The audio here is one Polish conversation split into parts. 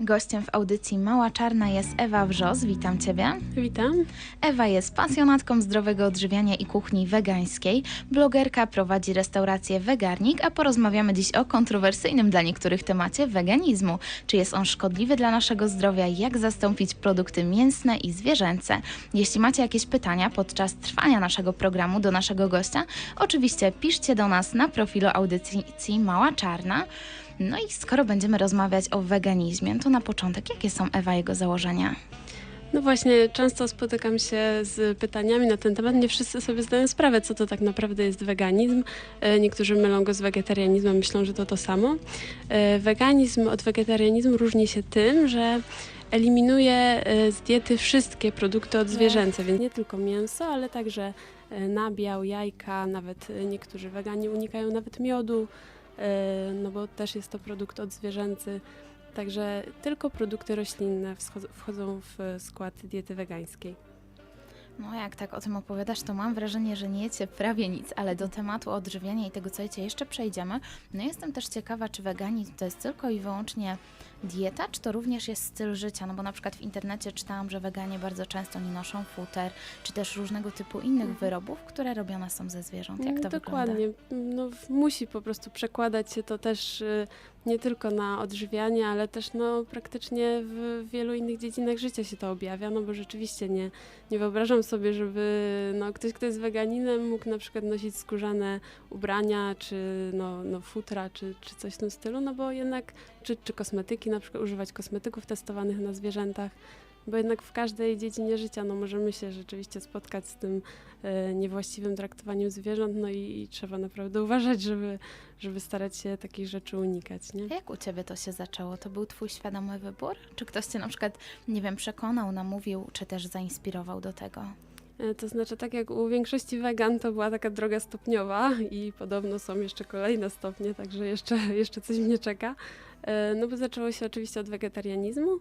Gościem w audycji Mała Czarna jest Ewa Wrzos. Witam Ciebie. Witam. Ewa jest pasjonatką zdrowego odżywiania i kuchni wegańskiej. Blogerka prowadzi restaurację Wegarnik, a porozmawiamy dziś o kontrowersyjnym dla niektórych temacie weganizmu. Czy jest on szkodliwy dla naszego zdrowia? Jak zastąpić produkty mięsne i zwierzęce? Jeśli macie jakieś pytania podczas trwania naszego programu do naszego gościa, oczywiście piszcie do nas na profilu audycji Mała Czarna. No i skoro będziemy rozmawiać o weganizmie, to na początek, jakie są Ewa jego założenia? No właśnie, często spotykam się z pytaniami na ten temat. Nie wszyscy sobie zdają sprawę, co to tak naprawdę jest weganizm. E, Niektórzy mylą go z wegetarianizmem, myślą, że to to samo. E, Weganizm od wegetarianizmu różni się tym, że eliminuje e, z diety wszystkie produkty odzwierzęce, więc nie tylko mięso, ale także nabiał, jajka, nawet niektórzy weganie unikają nawet miodu, no bo też jest to produkt odzwierzęcy. Także tylko produkty roślinne wchodzą w skład diety wegańskiej. No jak tak o tym opowiadasz, to mam wrażenie, że nie jecie prawie nic, ale do tematu odżywiania i tego, co jecie, jeszcze przejdziemy. No jestem też ciekawa, czy weganizm to jest tylko i wyłącznie dieta, czy to również jest styl życia? No bo na przykład w internecie czytałam, że weganie bardzo często nie noszą futer, czy też różnego typu innych Mhm. wyrobów, które robione są ze zwierząt. Jak to Dokładnie. No, w- musi po prostu przekładać się to też y, nie tylko na odżywianie, ale też no, praktycznie w wielu innych dziedzinach życia się to objawia, no bo rzeczywiście nie, nie wyobrażam sobie, żeby no, ktoś, kto jest weganinem, mógł na przykład nosić skórzane ubrania, czy no, no, futra, czy, czy coś w tym stylu, no bo jednak, czy, czy kosmetyki, na przykład używać kosmetyków testowanych na zwierzętach, bo jednak w każdej dziedzinie życia no, możemy się rzeczywiście spotkać z tym e, niewłaściwym traktowaniem zwierząt, no i, i trzeba naprawdę uważać, żeby, żeby starać się takich rzeczy unikać, nie? A jak u Ciebie to się zaczęło? To był Twój świadomy wybór? Czy ktoś Cię na przykład, nie wiem, przekonał, namówił, czy też zainspirował do tego? E, To znaczy, tak jak u większości wegan, to była taka droga stopniowa i podobno są jeszcze kolejne stopnie, także jeszcze, jeszcze coś mnie czeka. E, No bo zaczęło się oczywiście od wegetarianizmu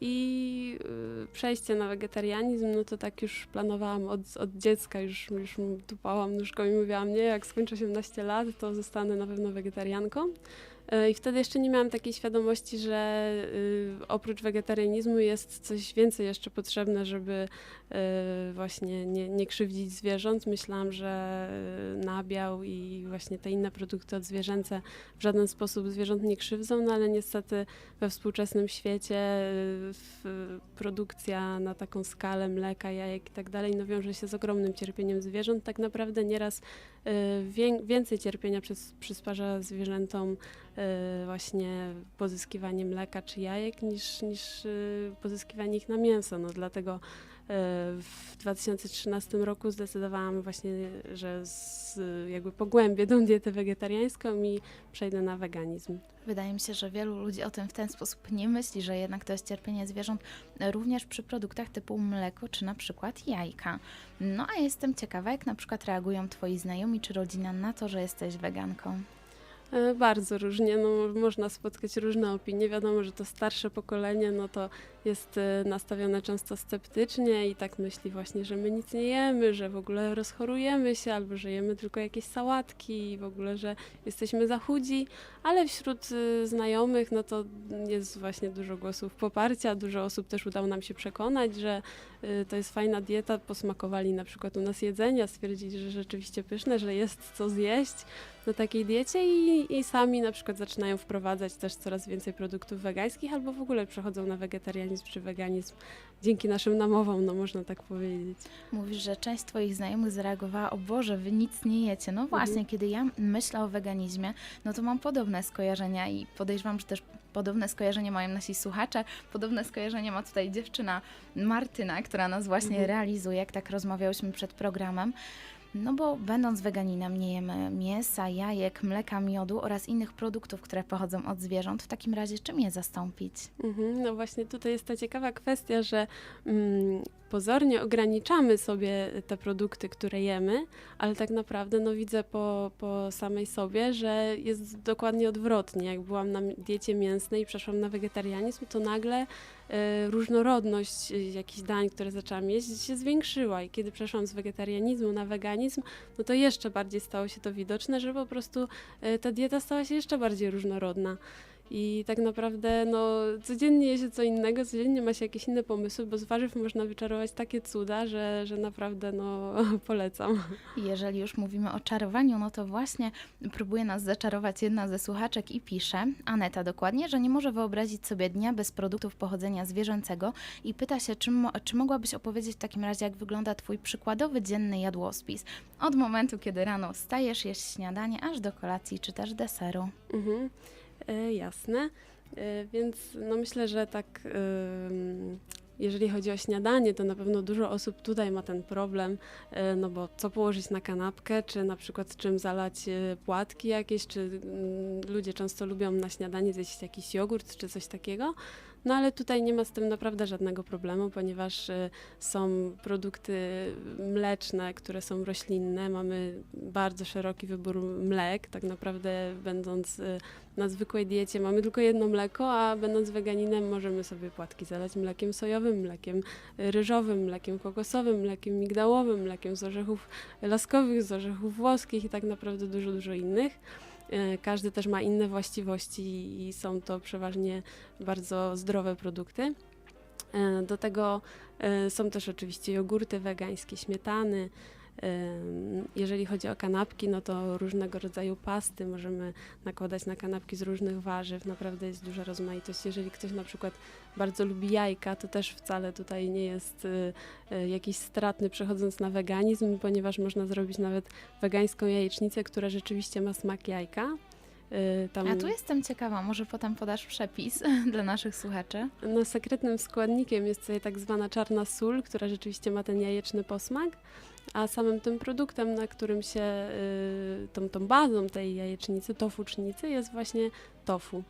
i y, przejście na wegetarianizm, no to tak już planowałam od, od dziecka, już, już tupałam nóżką i mówiłam, nie, jak skończę 18 lat, to zostanę na pewno wegetarianką. E, I wtedy jeszcze nie miałam takiej świadomości, że y, oprócz wegetarianizmu jest coś więcej jeszcze potrzebne, żeby y, właśnie nie, nie krzywdzić zwierząt. Myślałam, że y, nabiał i właśnie te inne produkty odzwierzęce w żaden sposób zwierząt nie krzywdzą, no ale niestety we współczesnym świecie produkcja na taką skalę mleka, jajek i tak dalej no wiąże się z ogromnym cierpieniem zwierząt. Tak naprawdę nieraz więcej cierpienia przez, przysparza zwierzętom y, właśnie pozyskiwanie mleka czy jajek niż, niż y, pozyskiwanie ich na mięso. No, dlatego y, w 2013 roku zdecydowałam właśnie, że z, jakby pogłębię tą dietę wegetariańską i przejdę na weganizm. Wydaje mi się, że wielu ludzi o tym w ten sposób nie myśli, że jednak to jest cierpienie zwierząt również przy produktach typu mleko czy na przykład jajka. No a jestem ciekawa, jak na przykład reagują Twoi znajomi czy rodzina na to, że jesteś weganką. E, Bardzo różnie, no, można spotkać różne opinie. Wiadomo, że to starsze pokolenie, no to jest e, nastawione często sceptycznie i tak myśli właśnie, że my nic nie jemy, że w ogóle rozchorujemy się albo że jemy tylko jakieś sałatki i w ogóle, że jesteśmy za chudzi, ale wśród e, znajomych, no to jest właśnie dużo głosów poparcia, dużo osób też udało nam się przekonać, że e, to jest fajna dieta, posmakowali na przykład u nas jedzenia, stwierdzili, że rzeczywiście pyszne, że jest co zjeść na takiej diecie i, i sami na przykład zaczynają wprowadzać też coraz więcej produktów wegańskich albo w ogóle przechodzą na wegetarianizm czy weganizm dzięki naszym namowom, no można tak powiedzieć. Mówisz, że część Twoich znajomych zareagowała, o Boże, Wy nic nie jecie. No właśnie, Mhm. kiedy ja myślę o weganizmie, no to mam podobne skojarzenia i podejrzewam, że też podobne skojarzenie mają nasi słuchacze. Podobne skojarzenie ma tutaj dziewczyna Martyna, która nas właśnie Mhm. realizuje, jak tak rozmawiałyśmy przed programem. No bo będąc weganinem nie jemy mięsa, jajek, mleka, miodu oraz innych produktów, które pochodzą od zwierząt. W takim razie czym je zastąpić? Mhm, no właśnie tutaj jest ta ciekawa kwestia, że mm, pozornie ograniczamy sobie te produkty, które jemy, ale tak naprawdę no, widzę po, po samej sobie, że jest dokładnie odwrotnie. Jak byłam na diecie mięsnej i przeszłam na wegetarianizm, to nagle różnorodność e, jakichś dań, które zaczęłam jeść, się zwiększyła. I kiedy przeszłam z wegetarianizmu na weganizm, no to jeszcze bardziej stało się to widoczne, że po prostu e, ta dieta stała się jeszcze bardziej różnorodna. I tak naprawdę no, codziennie je się co innego, codziennie ma się jakieś inne pomysły, bo z warzyw można wyczarować takie cuda, że, że naprawdę no, polecam. Jeżeli już mówimy o czarowaniu, no to właśnie próbuje nas zaczarować jedna ze słuchaczek i pisze, Aneta dokładnie, że nie może wyobrazić sobie dnia bez produktów pochodzenia zwierzęcego i pyta się, czy, mo- czy mogłabyś opowiedzieć w takim razie, jak wygląda Twój przykładowy dzienny jadłospis. Od momentu, kiedy rano wstajesz, jesz śniadanie, aż do kolacji czy też deseru. Mhm. E, jasne. E, więc no myślę, że tak jeżeli chodzi o śniadanie, to na pewno dużo osób tutaj ma ten problem, e, no bo co położyć na kanapkę, czy na przykład czym zalać płatki jakieś, czy mm, ludzie często lubią na śniadanie zjeść jakiś jogurt, czy coś takiego. No ale tutaj nie ma z tym naprawdę żadnego problemu, ponieważ e, są produkty mleczne, które są roślinne. Mamy bardzo szeroki wybór mlek, tak naprawdę będąc e, na zwykłej diecie mamy tylko jedno mleko, a będąc weganinem możemy sobie płatki zalać mlekiem sojowym, mlekiem e, ryżowym, mlekiem kokosowym, mlekiem migdałowym, mlekiem z orzechów laskowych, z orzechów włoskich i tak naprawdę dużo, dużo innych. E, Każdy też ma inne właściwości i są to przeważnie bardzo zdrowe produkty. E, Do tego e, są też oczywiście jogurty wegańskie, śmietany. Jeżeli chodzi o kanapki, no to różnego rodzaju pasty możemy nakładać na kanapki z różnych warzyw. Naprawdę jest duża rozmaitość. Jeżeli ktoś na przykład bardzo lubi jajka, to też wcale tutaj nie jest y, y, jakiś stratny przechodząc na weganizm, ponieważ można zrobić nawet wegańską jajecznicę, która rzeczywiście ma smak jajka. Y, Tam... A tu jestem ciekawa, może potem podasz przepis dla naszych słuchaczy. No, sekretnym składnikiem jest tutaj tak zwana czarna sól, która rzeczywiście ma ten jajeczny posmak, a samym tym produktem, na którym się, y, tą, tą bazą tej jajecznicy, tofucznicy jest właśnie tofu.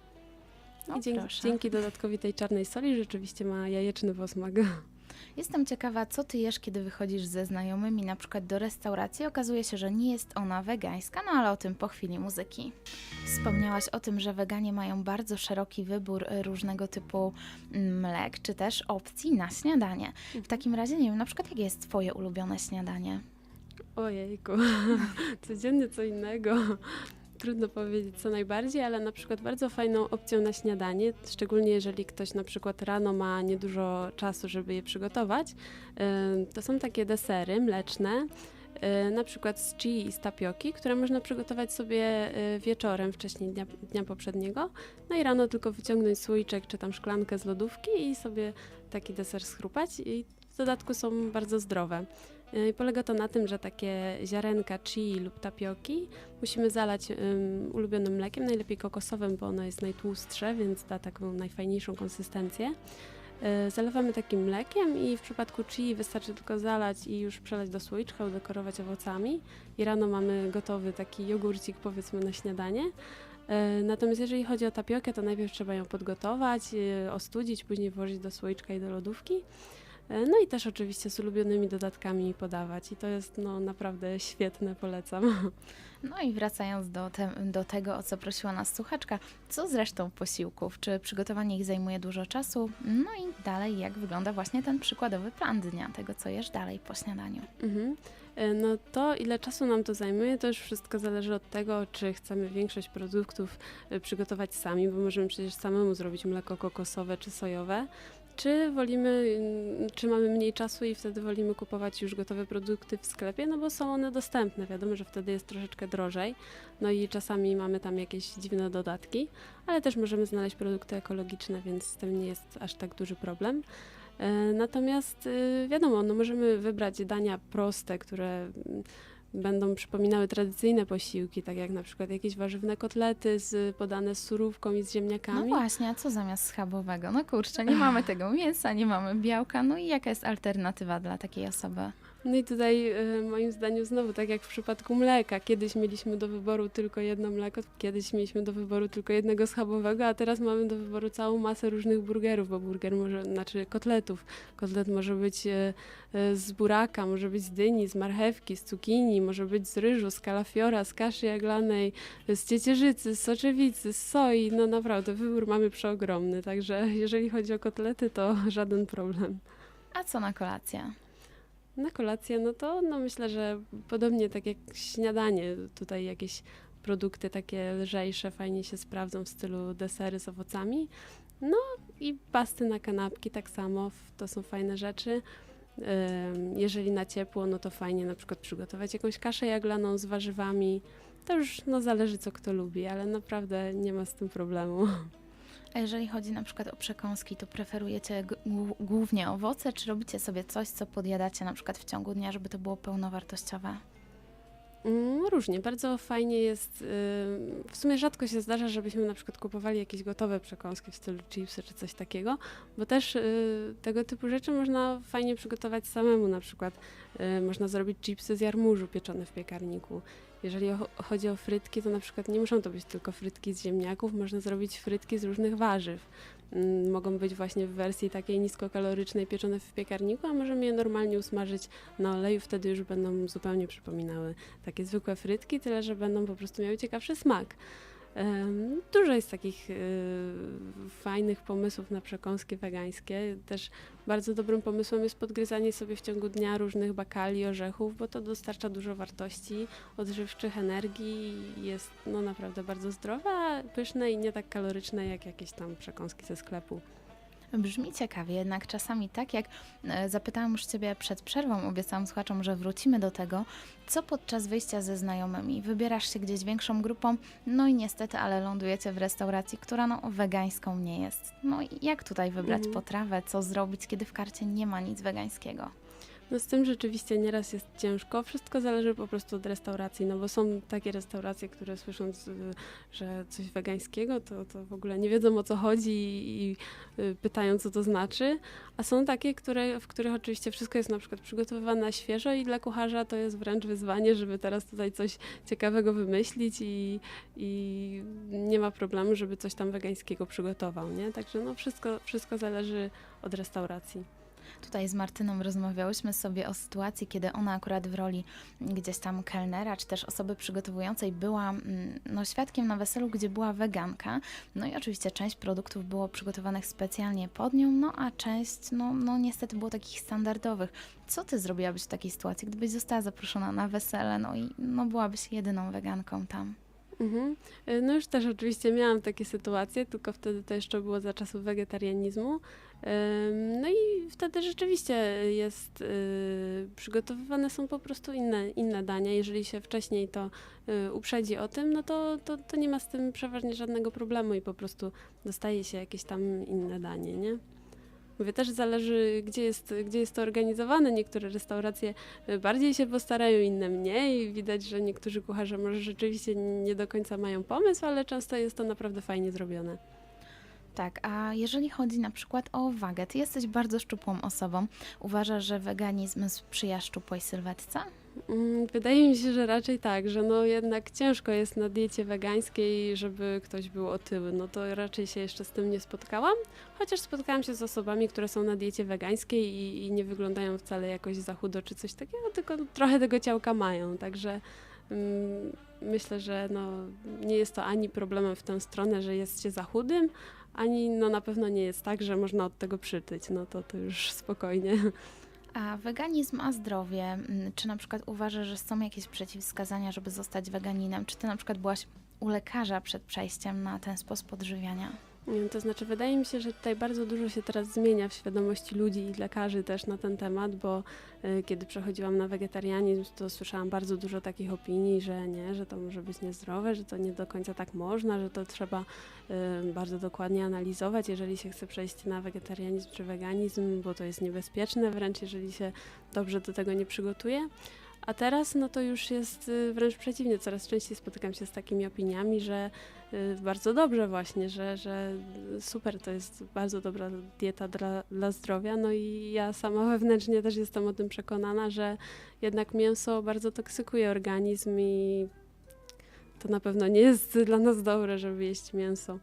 O, I dzięki, proszę. dzięki dodatkowi tej czarnej soli rzeczywiście ma jajeczny posmak. Jestem ciekawa, co ty jesz, kiedy wychodzisz ze znajomymi, na przykład do restauracji. Okazuje się, że nie jest ona wegańska, no ale o tym po chwili muzyki. Wspomniałaś o tym, że weganie mają bardzo szeroki wybór y, różnego typu mm, mlek, czy też opcji na śniadanie. W takim razie, nie wiem, na przykład jakie jest twoje ulubione śniadanie? Ojejku, codziennie co innego. Trudno powiedzieć co najbardziej, ale na przykład bardzo fajną opcją na śniadanie, szczególnie jeżeli ktoś na przykład rano ma niedużo czasu, żeby je przygotować, to są takie desery mleczne, na przykład z chili i z tapioki, które można przygotować sobie y, wieczorem, wcześniej dnia, dnia poprzedniego, no i rano tylko wyciągnąć słoiczek czy tam szklankę z lodówki i sobie taki deser schrupać i w dodatku są bardzo zdrowe. Y, Polega to na tym, że takie ziarenka chili lub tapioki musimy zalać ym, ulubionym mlekiem, najlepiej kokosowym, bo ono jest najtłustsze, więc da taką najfajniejszą konsystencję. Y, Zalewamy takim mlekiem i w przypadku chili wystarczy tylko zalać i już przelać do słoiczka, udekorować owocami. I rano mamy gotowy taki jogurcik powiedzmy na śniadanie. Y, Natomiast jeżeli chodzi o tapiokę, to najpierw trzeba ją podgotować, ostudzić, później włożyć do słoiczka i do lodówki. E, No i też oczywiście z ulubionymi dodatkami podawać i to jest no naprawdę świetne, polecam. No i wracając do, te, do tego, o co prosiła nas słuchaczka, co z resztą posiłków? Czy przygotowanie ich zajmuje dużo czasu? No i dalej, jak wygląda właśnie ten przykładowy plan dnia, tego co jesz dalej po śniadaniu? Mhm. E, No to ile czasu nam to zajmuje, to już wszystko zależy od tego, czy chcemy większość produktów e, przygotować sami, bo możemy przecież samemu zrobić mleko kokosowe czy sojowe, czy wolimy, mm, czy mamy mniej czasu i wtedy wolimy kupować już gotowe produkty w sklepie, no bo są one dostępne. Wiadomo, że wtedy jest troszeczkę drożej, no i czasami mamy tam jakieś dziwne dodatki, ale też możemy znaleźć produkty ekologiczne, więc z tym nie jest aż tak duży problem. E, Natomiast y, wiadomo, no możemy wybrać dania proste, które mm, będą przypominały tradycyjne posiłki, tak jak na przykład jakieś warzywne kotlety z, podane z surówką i z No ziemniakami. właśnie, a co zamiast schabowego? No kurczę, nie mamy tego mięsa, nie mamy białka, no i jaka jest alternatywa dla takiej osoby? No i tutaj y, moim zdaniem znowu tak jak w przypadku mleka. Kiedyś mieliśmy do wyboru tylko jedno mleko, kiedyś mieliśmy do wyboru tylko jednego schabowego, a teraz mamy do wyboru całą masę różnych burgerów, bo burger może, znaczy kotletów. Kotlet może być y, y, z buraka, może być z dyni, z marchewki, z cukinii, może być z ryżu, z kalafiora, z kaszy jaglanej, z ciecierzycy, z soczewicy, z soi. No naprawdę, wybór mamy przeogromny, także jeżeli chodzi o kotlety, to żaden problem. A co na kolację? Na kolację, no to no myślę, że podobnie tak jak śniadanie, tutaj jakieś produkty takie lżejsze fajnie się sprawdzą w stylu desery z owocami. No i pasty na kanapki tak samo, to są fajne rzeczy. Jeżeli na ciepło, no to fajnie na przykład przygotować jakąś kaszę jaglaną z warzywami. To już no, zależy co kto lubi, ale naprawdę nie ma z tym problemu. A jeżeli chodzi na przykład o przekąski, to preferujecie głównie owoce, czy robicie sobie coś, co podjadacie na przykład w ciągu dnia, żeby to było pełnowartościowe? Mm, Różnie, bardzo fajnie jest. W sumie rzadko się zdarza, żebyśmy na przykład kupowali jakieś gotowe przekąski w stylu chipsy czy coś takiego, bo też y, tego typu rzeczy można fajnie przygotować samemu. Na przykład y, można zrobić chipsy z jarmużu pieczone w piekarniku. Jeżeli chodzi o frytki, to na przykład nie muszą to być tylko frytki z ziemniaków, można zrobić frytki z różnych warzyw. Mm, Mogą być właśnie w wersji takiej niskokalorycznej pieczone w piekarniku, a możemy je normalnie usmażyć na oleju, wtedy już będą zupełnie przypominały takie zwykłe frytki, tyle że będą po prostu miały ciekawszy smak. Dużo jest takich y, fajnych pomysłów na przekąski wegańskie. Też bardzo dobrym pomysłem jest podgryzanie sobie w ciągu dnia różnych bakali, orzechów, bo to dostarcza dużo wartości odżywczych, energii. Jest no, naprawdę bardzo zdrowe, pyszne i nie tak kaloryczne jak jakieś tam przekąski ze sklepu. Brzmi ciekawie, jednak czasami tak jak e, zapytałam już Ciebie przed przerwą, obiecałam słuchaczom, że wrócimy do tego, co podczas wyjścia ze znajomymi. Wybierasz się gdzieś większą grupą, no i niestety, ale lądujecie w restauracji, która no wegańską nie jest. No i jak tutaj wybrać Mhm. potrawę, co zrobić, kiedy w karcie nie ma nic wegańskiego? No z tym rzeczywiście nieraz jest ciężko. Wszystko zależy po prostu od restauracji, no bo są takie restauracje, które słysząc, y, że coś wegańskiego, to, to w ogóle nie wiedzą o co chodzi i, y, pytają, co to znaczy. A są takie, które, w których oczywiście wszystko jest na przykład przygotowywane na świeżo i dla kucharza to jest wręcz wyzwanie, żeby teraz tutaj coś ciekawego wymyślić i, i nie ma problemu, żeby coś tam wegańskiego przygotował, nie? Także no wszystko, wszystko zależy od restauracji. Tutaj z Martyną rozmawiałyśmy sobie o sytuacji, kiedy ona akurat w roli gdzieś tam kelnera, czy też osoby przygotowującej była mm, no, świadkiem na weselu, gdzie była weganka. No i oczywiście część produktów było przygotowanych specjalnie pod nią, no a część, no, no niestety było takich standardowych. Co ty zrobiłabyś w takiej sytuacji, gdybyś została zaproszona na wesele, no i no, byłabyś jedyną weganką tam? Mhm. Y, No już też oczywiście miałam takie sytuacje, tylko wtedy to jeszcze było za czasów wegetarianizmu. No i wtedy rzeczywiście jest, y, przygotowywane są po prostu inne, inne dania. Jeżeli się wcześniej to y, uprzedzi o tym, no to, to, to nie ma z tym przeważnie żadnego problemu i po prostu dostaje się jakieś tam inne danie, nie? Mówię, też zależy, gdzie jest, gdzie jest to organizowane. Niektóre restauracje y, bardziej się postarają, inne mniej. Widać, że niektórzy kucharze może rzeczywiście nie do końca mają pomysł, ale często jest to naprawdę fajnie zrobione. Tak, a jeżeli chodzi na przykład o wagę, ty jesteś bardzo szczupłą osobą. Uważasz, że weganizm sprzyja szczupłej sylwetce? Mm, Wydaje mi się, że raczej tak, że no jednak ciężko jest na diecie wegańskiej, żeby ktoś był otyły. No to raczej się jeszcze z tym nie spotkałam, chociaż spotkałam się z osobami, które są na diecie wegańskiej i, i nie wyglądają wcale jakoś za chudo czy coś takiego, tylko trochę tego ciałka mają, także mm, myślę, że no, nie jest to ani problemem w tę stronę, że jest się za chudym, ani no na pewno nie jest tak, że można od tego przytyć, no to to już spokojnie. A weganizm a zdrowie, mm, czy na przykład uważasz, że są jakieś przeciwwskazania, żeby zostać weganinem? Czy ty na przykład byłaś u lekarza przed przejściem na ten sposób odżywiania? Nie, To znaczy, wydaje mi się, że tutaj bardzo dużo się teraz zmienia w świadomości ludzi i lekarzy też na ten temat, bo y, kiedy przechodziłam na wegetarianizm, to słyszałam bardzo dużo takich opinii, że nie, że to może być niezdrowe, że to nie do końca tak można, że to trzeba y, bardzo dokładnie analizować, jeżeli się chce przejść na wegetarianizm czy weganizm, bo to jest niebezpieczne wręcz, jeżeli się dobrze do tego nie przygotuje. A teraz no to już jest y, wręcz przeciwnie, coraz częściej spotykam się z takimi opiniami, że y, bardzo dobrze właśnie, że, że super, to jest bardzo dobra dieta dla, dla zdrowia. No i ja sama wewnętrznie też jestem o tym przekonana, że jednak mięso bardzo toksykuje organizm i to na pewno nie jest dla nas dobre, żeby jeść mięso.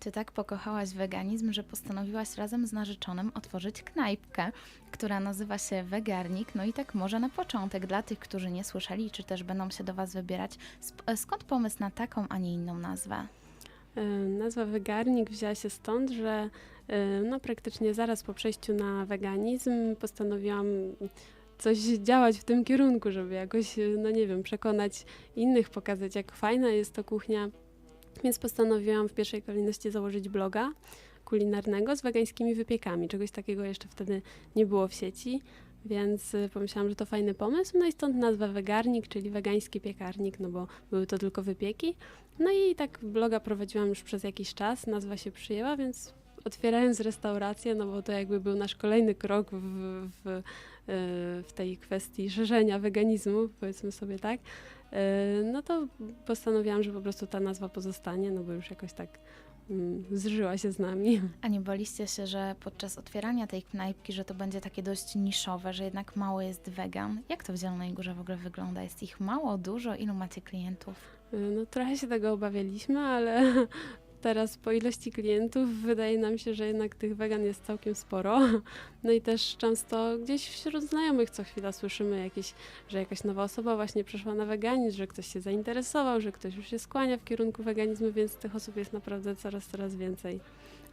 Ty tak pokochałaś weganizm, że postanowiłaś razem z narzeczonym otworzyć knajpkę, która nazywa się Wegarnik. No i tak może na początek dla tych, którzy nie słyszeli, czy też będą się do Was wybierać, sp- skąd pomysł na taką, a nie inną nazwę? Y, Nazwa wegarnik wzięła się stąd, że y, no, praktycznie zaraz po przejściu na weganizm postanowiłam coś działać w tym kierunku, żeby jakoś, no nie wiem, przekonać innych, pokazać jak fajna jest to kuchnia. Więc postanowiłam w pierwszej kolejności założyć bloga kulinarnego z wegańskimi wypiekami. Czegoś takiego jeszcze wtedy nie było w sieci, więc y, pomyślałam, że to fajny pomysł. No i stąd nazwa Wegarnik, czyli wegański piekarnik, no bo były to tylko wypieki. No i tak bloga prowadziłam już przez jakiś czas, nazwa się przyjęła, więc otwierając restaurację, no bo to jakby był nasz kolejny krok w, w, y, w tej kwestii szerzenia weganizmu, powiedzmy sobie tak, no to postanowiłam, że po prostu ta nazwa pozostanie, no bo już jakoś tak mm, zżyła się z nami. A nie baliście się, że podczas otwierania tej knajpki, że to będzie takie dość niszowe, że jednak mało jest wegan? Jak to w Zielonej Górze w ogóle wygląda? Jest ich mało, dużo? Ilu macie klientów? Y, No trochę się tego obawialiśmy, ale teraz po ilości klientów wydaje nam się, że jednak tych wegan jest całkiem sporo. No i też często gdzieś wśród znajomych co chwila słyszymy jakieś, że jakaś nowa osoba właśnie przeszła na weganizm, że ktoś się zainteresował, że ktoś już się skłania w kierunku weganizmu, więc tych osób jest naprawdę coraz, coraz więcej.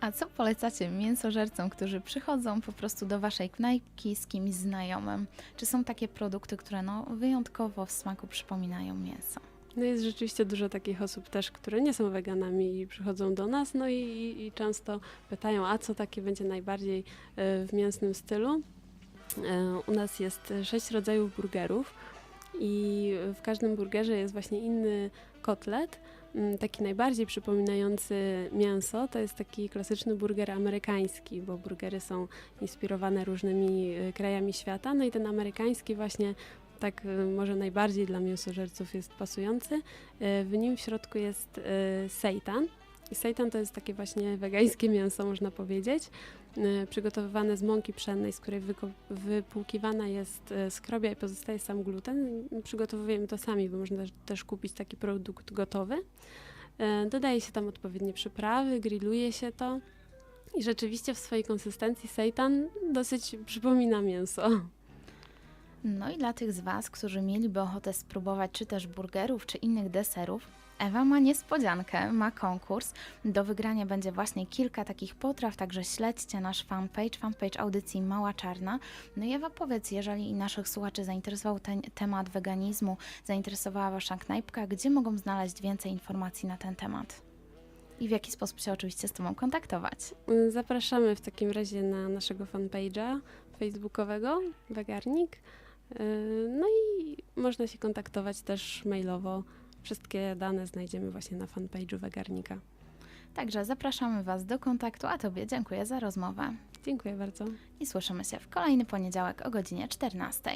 A co polecacie mięsożercom, którzy przychodzą po prostu do waszej knajpki z kimś znajomym? Czy są takie produkty, które no, wyjątkowo w smaku przypominają mięso? No jest rzeczywiście dużo takich osób też, które nie są weganami i przychodzą do nas, no i, i, często pytają, a co takie będzie najbardziej e, w mięsnym stylu. E, U nas jest sześć rodzajów burgerów i w każdym burgerze jest właśnie inny kotlet, mm, taki najbardziej przypominający mięso. To jest taki klasyczny burger amerykański, bo burgery są inspirowane różnymi e, krajami świata. No i ten amerykański właśnie tak e, może najbardziej dla mięsożerców jest pasujący. E, W nim w środku jest e, seitan. I seitan to jest takie właśnie wegańskie mięso, można powiedzieć, przygotowywane z mąki pszennej, z której wypłukiwana jest skrobia i pozostaje sam gluten. Przygotowujemy to sami, bo można też, kupić taki produkt gotowy. Dodaje się tam odpowiednie przyprawy, grilluje się to. I rzeczywiście w swojej konsystencji seitan dosyć przypomina mięso. No i dla tych z Was, którzy mieliby ochotę spróbować czy też burgerów, czy innych deserów, Ewa ma niespodziankę, ma konkurs. Do wygrania będzie właśnie kilka takich potraw, także śledźcie nasz fanpage, fanpage audycji Mała Czarna. No i Ewa, powiedz, jeżeli naszych słuchaczy zainteresował ten temat weganizmu, zainteresowała Wasza knajpka, gdzie mogą znaleźć więcej informacji na ten temat? I w jaki sposób się oczywiście z Tobą kontaktować? Zapraszamy w takim razie na naszego fanpage'a facebookowego Wegarnik. Yy, No i można się kontaktować też mailowo. Wszystkie dane znajdziemy właśnie na fanpage'u Wegarnika. Także zapraszamy Was do kontaktu, a Tobie dziękuję za rozmowę. Dziękuję bardzo. I słyszymy się w kolejny poniedziałek o godzinie 14.